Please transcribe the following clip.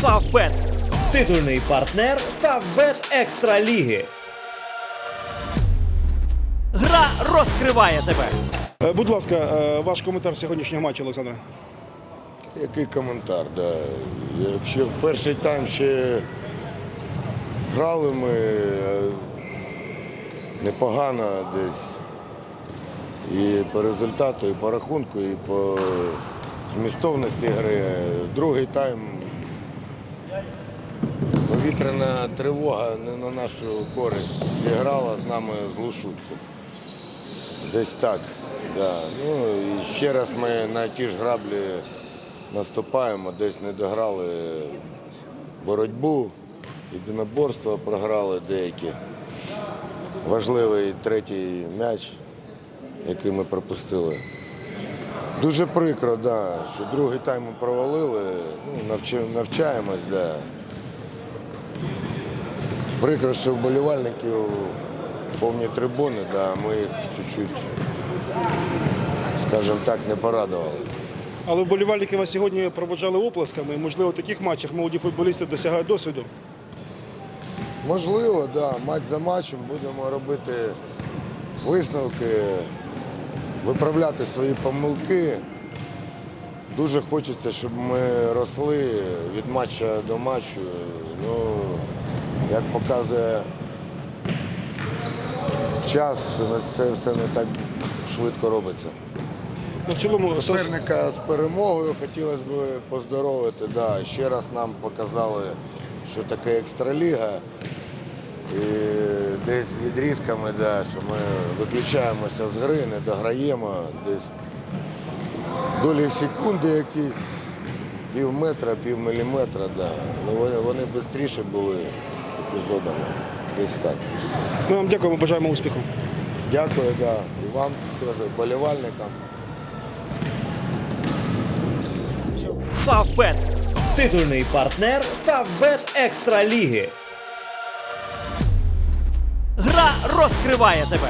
Фавбет. Титульний партнер Фавбет Екстра Ліги. Гра розкриває тебе. Е, Будь ласка, е, ваш коментар сьогоднішнього матчу, Олександре. Який коментар? Да. Якщо в перший тайм ще грали ми е, непогано десь і по результату, і по рахунку, і по змістовності гри. Другий тайм повітряна тривога не на нашу користь зіграла з нами злу шутку. Десь так. Да. Ну, і ще раз ми на ті ж граблі наступаємо, десь не дограли боротьбу, єдиноборство програли деякі. Важливий третій м'яч, який ми пропустили. Дуже прикро, да, що другий тайм ми провалили, ну, навчаємось, да. Прикро, що вболівальників повні трибуни, да, ми їх чуть-чуть, скажімо так, не порадували. Але вболівальники вас сьогодні проводжали оплесками. Можливо, в таких матчах молоді футболісти досягають досвіду. Можливо, да, матч за матчем будемо робити висновки, виправляти свої помилки. Дуже хочеться, щоб ми росли від матча до матчу. Ну, як показує час, це все не так швидко робиться. Ну, в цілому Суперника з перемогою хотілося б поздоровити. Да. Ще раз нам показали, що таке екстраліга. І десь відрізками, да, що ми виключаємося з гри, не дограємо, десь долі секунди якісь, пів метра, пів міліметра. Да. Ну, вони, вони швидше були епізодами. Десь так. ми вам дякуємо, бажаємо успіху. Дякую, да. і вам теж, болівальникам. Фавбет. Титульний партнер Фавбет Екстра Ліги. Гра розкриває тебе.